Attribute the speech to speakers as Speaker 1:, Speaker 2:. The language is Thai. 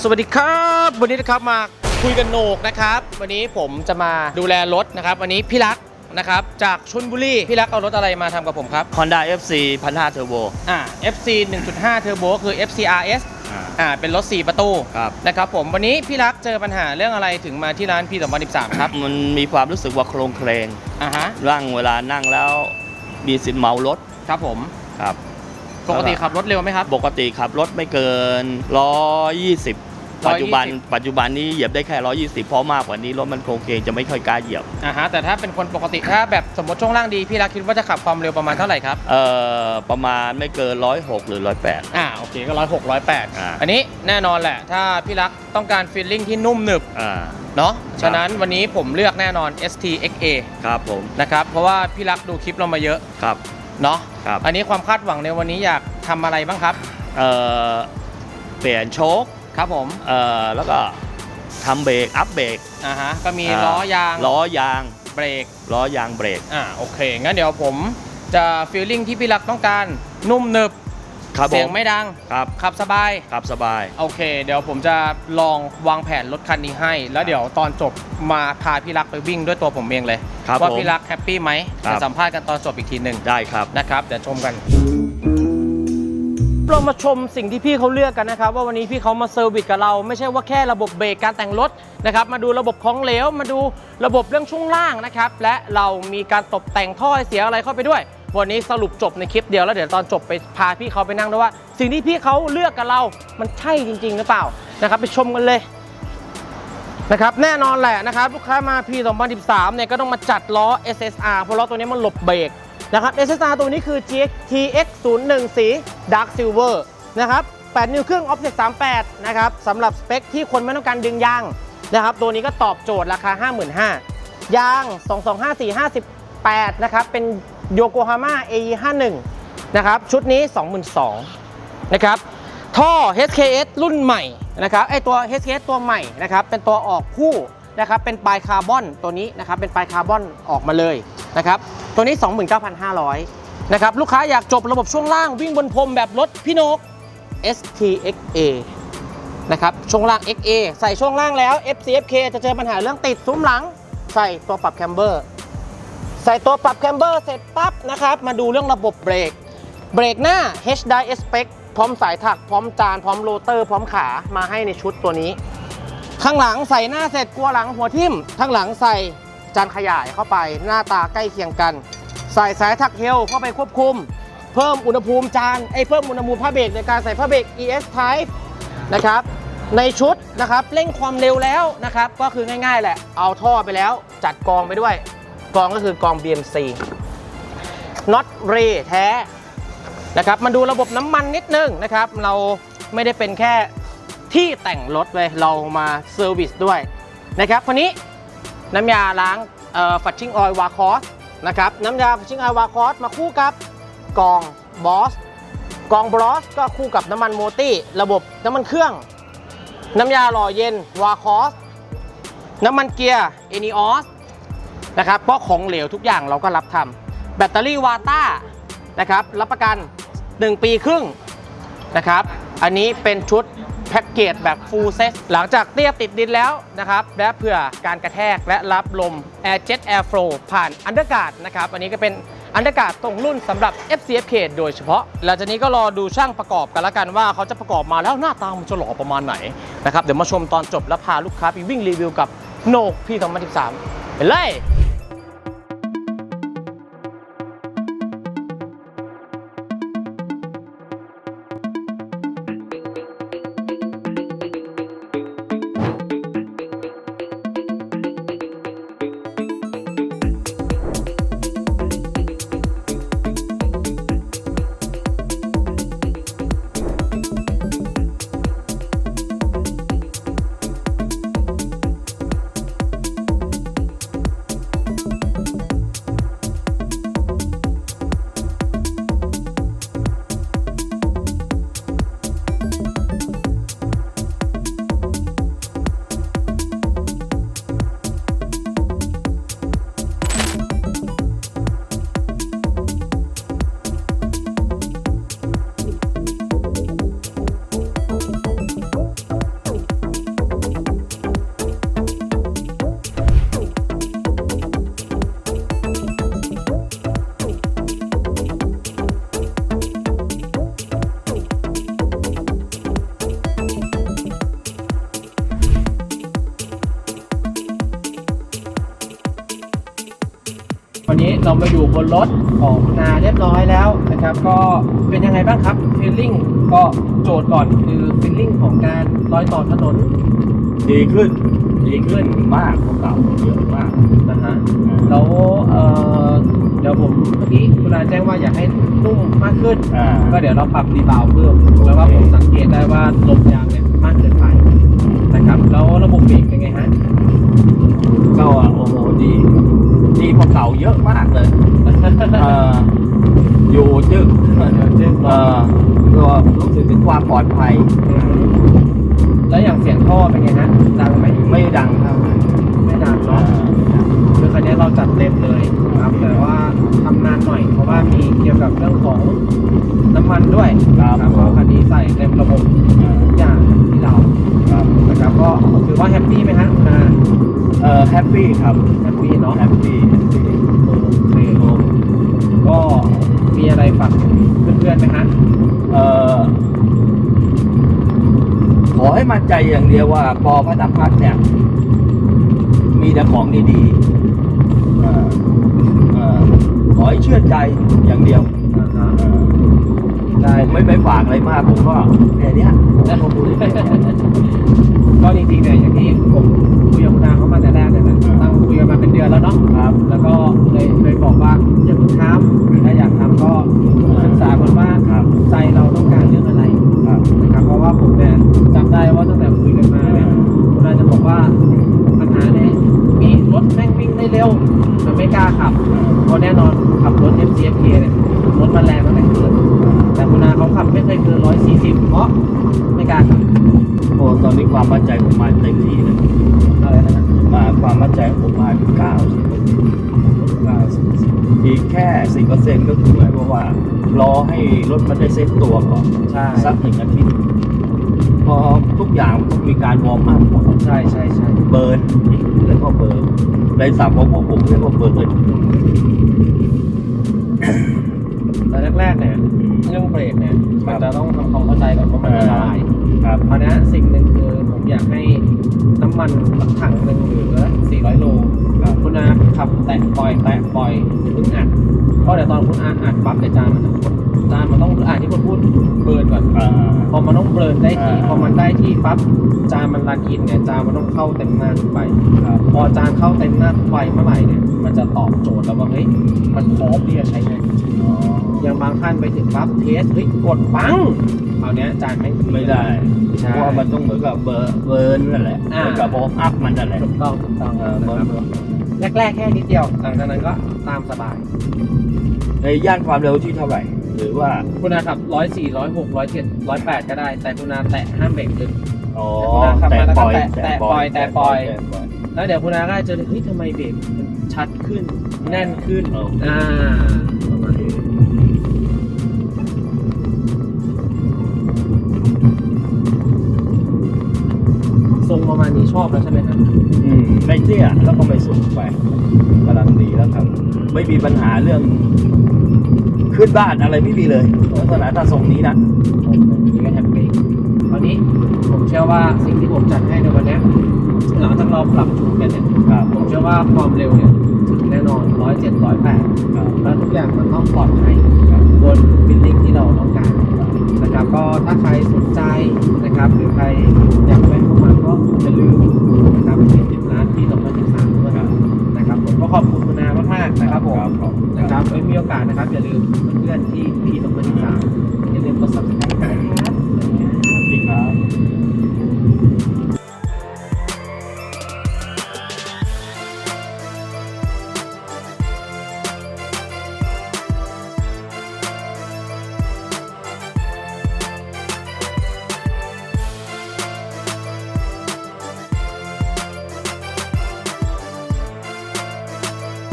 Speaker 1: สวัสดีครับ วันนี้นะครับมาคุยกันโหนกนะครับ วันนี้ผมจะมาดูแลรถนะครับวันนี้พี่รักนะครับจากชลบุรีพี่รักเอารถอะไรมาทำกับผมครับ
Speaker 2: Honda FC 1,500 Turbo
Speaker 1: อ่า FC 1.5 Turbo คือ FCRS อ่าเป็นรถ 4 ประตู
Speaker 2: ครับ
Speaker 1: นะครับผมวันนี้พี่รักเจอปัญหาเรื่องอะไรถึงมาที่ร้านพี่2013ครับ
Speaker 2: มันมีความรู้สึกว่าโครงเคลง
Speaker 1: อ่าฮะ
Speaker 2: ร่างเวลานั่งแล้วมีสิทธิ์เมารถ
Speaker 1: ครับผม
Speaker 2: ครับ
Speaker 1: ปกติขับรถเร็วไหมครับ
Speaker 2: ปกติขับรถไม่เกิน120 ปัจจุบัน ปัจจุบันนี้เหยียบได้แค่ 120 เพราะมากกว่านี้รถมันโครงเคลงจะไม่ค่อยกล้าเหยียบ
Speaker 1: อ่าฮะแต่ถ้าเป็นคนปกติถ้าแบบสมมติช่วงล่างดีพี่รักคิดว่าจะขับความเร็วประมาณเท่าไหร่ครับ
Speaker 2: เอ่อ ประมาณไม่เกิน 106 หรือ 108
Speaker 1: อ่าโอเคก็ร้อยหกร้อยแปด
Speaker 2: อ่า
Speaker 1: อันนี้แน่นอนแหละ ถ้าพี่รักต้องการฟีลลิ่งที่นุ่มหนึบ
Speaker 2: อ่า
Speaker 1: เนาะฉะนั้นวันนี้ผมเลือกแน่นอน ST XA
Speaker 2: ครับผม
Speaker 1: นะครับเพราะว่าพี่รักดูคลิปเรามาเยอะ
Speaker 2: ครับ
Speaker 1: เนาะ
Speaker 2: ครับ
Speaker 1: อันนี้ความคาดหวังในวันนี้อยากทำอะไรบ้างครับ
Speaker 2: เอ่อเปลี่ยนโชค
Speaker 1: ครับผม
Speaker 2: เอ่อแล้วก็ทำเบรกอัพเบรก
Speaker 1: อ่าฮะก็มีาล้อยาง
Speaker 2: ล้อยาง
Speaker 1: เบรก
Speaker 2: ล้อยางเบรก
Speaker 1: อ่าโอเคงั้นเดี๋ยวผมจะฟีลลิ่งที่พี่รักต้องการนุ่มหนึบ
Speaker 2: ครับผ
Speaker 1: เสียง
Speaker 2: ม
Speaker 1: ไม่ดัง
Speaker 2: ครับ
Speaker 1: ขับสบาย
Speaker 2: ครับสบาย
Speaker 1: โอเค เดี๋ยวผมจะลองวางแผนรถคันนี้ให้ แล้วเดี๋ยวตอนจบมาพาพี่รักไปวิ่งด้วยตัวผมเองเลย
Speaker 2: ครับ
Speaker 1: ว่า
Speaker 2: ผม
Speaker 1: พี่รักแฮปปี้ไหม
Speaker 2: ครับ
Speaker 1: จะสัมภาษณ์กันตอนจบอีกทีหนึ่ง
Speaker 2: ได้ครับ
Speaker 1: นะครับ เดี๋ยวชมกัน เรามาชมสิ่งที่พี่เขาเลือกกันนะครับ ว่าวันนี้พี่เขามาเซอร์วิสกับเรา ไม่ใช่ว่าแค่ระบบเบรกการแต่งรถนะครับ มาดูระบบของเหลว มาดูระบบเรื่องช่วงล่างนะครับ และเรามีการตกแต่งท่อให้เสียอะไรเข้าไปด้วย วันนี้สรุปจบในคลิปเดียวแล้วเดี๋ยวตอนจบไปพาพี่เขาไปนั่งด้วยว่า สิ่งที่พี่เขาเลือกกับเรา มันใช่จริง ๆ หรือเปล่านะครับ ไปชมกันเลยนะครับแน่นอนแหละนะครับลูกค้ามา P 2013เนี่ยก็ต้องมาจัดล้อ SSR เพราะล้อตัวนี้มันหลบเบรกนะครับ SSR ตัวนี้คือ GTX 0 1สี Dark Silver นะครับ8นิ้วครึ่ง Offset 38นะครับสำหรับสเปคที่คนไม่ต้องการดึงยางนะครับตัวนี้ก็ตอบโจทย์ราคา 55,000ยาง 225 458 นะครับเป็น Yokohama AE 51 นะครับ ชุดนี้ 22,000นะครับ ท่อ HKS รุ่นใหม่นะครับไอตัว HKS ตัวใหม่นะครับ เป็นตัวออกคู่นะครับ เป็นปลายคาร์บอนตัวนี้นะครับ เป็นปลายคาร์บอนออกมาเลยนะครับ ตัวนี้ 29,500นะครับ ลูกค้าอยากจบระบบช่วงล่างวิ่งบนพรมแบบรถพี่นก STXA นะครับ ช่วงล่าง XA ใส่ช่วงล่างแล้ว FCFK จะเจอปัญหาเรื่องติดซุ้มหลัง ใส่ตัวปรับแคมเบอร์ ใส่ตัวปรับแคมเบอร์เสร็จปั๊บนะครับ มาดูเรื่องระบบเบรก เบรกหน้า H d i Spec พร้อมสายถัก พร้อมจาน พร้อมโรเตอร์ พร้อมขามาให้ในชุดตัวนี้ ข้างหลังใส่หน้าเสร็จกลัวหลังหัวทิ่ม ข้างหลังใส่จานขยายเข้าไปหน้าตาใกล้เคียงกัน ใส่สายถักเฮลเข้าไปควบคุม เพิ่มอุณหภูมิจานไอ้เพิ่มอุณหภูมิผ้าเบรกในการใส่ผ้าเบรก ES Type นะครับในชุดนะครับเร่งความเร็วแล้วนะครับ ก็คือง่ายๆแหละ เอาท่อไปแล้วจัดกองไปด้วย กองก็คือกอง BMC น็อตเรแท้นะครับมาดูระบบน้ำมันนิดนึงนะครับ เราไม่ได้เป็นแค่ที่แต่งรถเลยเรามาเซอร์วิสด้วยนะครับคนนี้น้ำยาล้างฟัชชิ่งออยวาคอสนะครับน้ำยาฟัชชิ่งออยวาคอสมาคู่กับกองบอสกองบอสก็คู่กับน้ำมันโมตี้ระบบน้ำมันเครื่อง น้ำยาหล่อเย็นวาคอสน้ำมันเกียร์เอนิออส นะครับเพราะของเหลวทุกอย่างเราก็รับทำแบตเตอรี่วาต้านะครับรับประกัน 1 ปีครึ่งนะครับอันนี้เป็นชุดแพ็กเกจแบบฟูลเซ็ตหลังจากเตียบติดดินแล้วนะครับและเผื่อการกระแทกและรับลม Air Jet Airflow ผ่านอันเดอร์การ์ดนะครับอันนี้ก็เป็นอันเดอร์การ์ดตรงรุ่นสำหรับ FCFK โดยเฉพาะ หลังจากนี้ก็รอดูช่างประกอบกันละกันว่าเขาจะประกอบมาแล้วหน้าตามันจะหล่อประมาณไหนนะครับเดี๋ยวมาชมตอนจบแล้วพาลูกค้าไปวิ่งรีวิวกับโนกพี่2013ไปเลย วันนี้เรามาอยู่บนรถของนาเรียบร้อยแล้วนะครับ ก็เป็นยังไงบ้างครับฟีลลิ่งก็โจทย์ก่อนคือฟีลลิ่งของการรอยต่อถนน
Speaker 2: ดีขึ้น
Speaker 1: ดีขึ้น
Speaker 2: มากกว่าเก่าเยอะมาก
Speaker 1: นะฮะแล้วเอ่อเดี๋ยวผมเมื่อกี้คุณอาแจ้งว่าอยากให้นุ่มมากขึ้น
Speaker 2: อ่า
Speaker 1: ก็เดี๋ยวเราปรับรีบาวด์เพิ่มแล้วก็ผมสังเกตได้ว่าลมยางเนี่ยมากเกินไปนะครับ แล้วระบบเบรกเป็นไงฮะ
Speaker 2: ก็โอ้โหดี ดีกว่าเก่าเยอะมากเลยเอออยู่จึกเออก็รู้สึกถึงความปลอดภัย
Speaker 1: แล้วอย่างเสียงท่อเป็นไงฮะดังไหม
Speaker 2: ไม่ดังเท่า
Speaker 1: ไม่ดังเนาะคือคันนี้เราจัดเต็มเลยนะครับ แต่ว่าทำนานหน่อยเพราะว่ามีเกี่ยวกับเรื่องของ
Speaker 2: ปปี้ครับ
Speaker 1: แฮปปี้เนาะ
Speaker 2: แฮปปี้แฮปปี้
Speaker 1: โอเคก็มีอะไรฝากเพื่อนๆไหมฮะ
Speaker 2: เออขอให้มั่นใจอย่างเดียวว่าปอพระนพัฒน์เนี่ย มีแต่ของดีๆเออเออขอให้เชื่อใจอย่างเดียว
Speaker 1: อ่าฮะ
Speaker 2: เออ
Speaker 1: ได้
Speaker 2: ผมไม่ไปฝากอะไรมากผมก็แค่เนี้ย
Speaker 1: ก็จริงๆเนี่ยอย่างที่ผม เป็นเดือนแล้วเนาะ
Speaker 2: ครับ
Speaker 1: แล้วก็เลยเลยบอกว่าอย่าเพิ่งทำถ้าอยากทำก็ศึกษาก่อนว่า
Speaker 2: ครับ
Speaker 1: ใจเราต้องการเรื่องอะไร
Speaker 2: ครับ
Speaker 1: นะครับ เพราะว่าผมเนี่ยจำได้ว่าตั้งแต่คุยกันมาเนี่ยคุณอาจะบอกว่าปัญหาเนี่ยมี รถแม่งวิ่งได้เร็วแต่ไม่กล้าขับเพราะแน่นอนขับรถ FCFK เนี่ยรถมันแรงตั้งแต่เกิดแต่คุณอาเขาขับไม่เคยเกิน140 เพราะไม่กล้าขับ
Speaker 2: โอ้ตอนนี้ความมั่นใจผมมาเต็มที่เลย
Speaker 1: อะไรนะฮะ
Speaker 2: มาความมั่นใจของผมมาถึงเก้าสิบเก้าสิบอีกแค่สิบเปอร์เซ็นต์ก็คือหมายความว่า รอให้รถมันได้เซ็ตตัวก่อน
Speaker 1: ใช่
Speaker 2: สักหนึ่งอาทิตย์ พอทุกอย่างมันต้องมีการวอร์มอัพหมด
Speaker 1: ใช่ใช่ใช่
Speaker 2: เบิร์นแล้วก็เบิร์นในสับของผมผมเรียกว่าเบิร์น
Speaker 1: แต่แรกๆเนี่ยเรื่องเบรกเนี่ยมันจะต้องทำความเข้าใจก่อนว่ามัน
Speaker 2: เออ
Speaker 1: ละลาย
Speaker 2: ครับ
Speaker 1: เพราะฉะนั้นสิ่งหนึ่งคือผมอยากให้น้ำมันสักถังหนึ่งเหลือ400โล
Speaker 2: ครับ
Speaker 1: คุณอาขับแตะปล่อยแตะปล่อยเพิ่งอัดเพราะเดี๋ยวตอนคุณอาอัดปั๊บเดี๋ยวจานมันจะหมดจานมันต้องอ่านที่คุณพูดเบิร์นก่อน
Speaker 2: อ่า
Speaker 1: พอมันต้องเบิร์นได้ที
Speaker 2: อ่า
Speaker 1: พอมันได้ที่ปั๊บจานมันรันอินเนี่ยจานมันต้องเข้าเต็มหน้าทุกใบ
Speaker 2: ครับ
Speaker 1: พอจานเข้าเต็มหน้าทุกใบเมื่อไหร่เนี่ยมันจะตอบโจทย์แล้วว่าเฮ้ยมันพร้อมที่จะใช้งานจริง
Speaker 2: อ๋อ
Speaker 1: อย่างบางท่านไปถึงปั๊บเทสเฮ้ยกดปังคราวเนี้ยจานไม่
Speaker 2: ไม่ได้
Speaker 1: ใช่
Speaker 2: เพราะว่ามันต้องเหมือนกับเบิร์นเบิร์นนั่นแหละ
Speaker 1: อ่า
Speaker 2: เหมือนกับวอร์มอัพมันนั่นแหละ
Speaker 1: ถูกต้องถูกต้อง
Speaker 2: เออ
Speaker 1: นะ
Speaker 2: เบิ
Speaker 1: ค
Speaker 2: ร์
Speaker 1: รั
Speaker 2: น
Speaker 1: บแรกๆแค่นิดเดียวหลังจากนั้นก็ตามสบาย
Speaker 2: ในย่านความเร็วที่เท่าไหร่ หรือว่า
Speaker 1: คุณอาขับ104 106 107 108ก็ได้ แต่คุณอาแตะห้ามเบรกลึก
Speaker 2: อ๋อ
Speaker 1: ขับ
Speaker 2: แต่
Speaker 1: มาแล้วก็
Speaker 2: ปล่อย
Speaker 1: แตะแตะปล่อย แตะปล่อย
Speaker 2: แตะปล่อย
Speaker 1: แล้วเดี๋ยวคุณอาก็จะเฮ้ยทำไมเบรกมันชัดขึ้น แน่นขึ้น
Speaker 2: เออ
Speaker 1: อ่า นี้ทรงประมาณนี้ชอบแล้วใช่ไหมครับ
Speaker 2: อืมไม่เตี้ยแล้วก็ไม่สูงไปกำลังดีแล้วครับ ไม่มีปัญหาเรื่องขึ้นบ้านอะไรไม่มีเลยลักษณะถ้าทรงนี้นะ
Speaker 1: ผมนี่ก็แฮปปี้คราวนี้ผมเชื่อว่าสิ่งที่ผมจัดให้ในวันเนี้ยหลังจากเราปรับจูนกันเนี่ย
Speaker 2: ครับ
Speaker 1: ผมเชื่อว่าความเร็วเนี่ยถึงแน่นอน107 108
Speaker 2: ครับ
Speaker 1: แล้วทุกอย่างมันต้องปลอดภัยบนฟิลลิ่งที่เราต้องการนะครับก็ถ้าใครสนใจนะครับหรือใครอยาก อย่าลืมนะครับ70ร้านปี2013ด้วยนะครับผมก็ขอบคุณคุณนามากๆนะครับผมนะครับไว้มีโอกาสนะครับอย่าลืมเพื่อนที่ปี2013อย่าลืมกด subscribe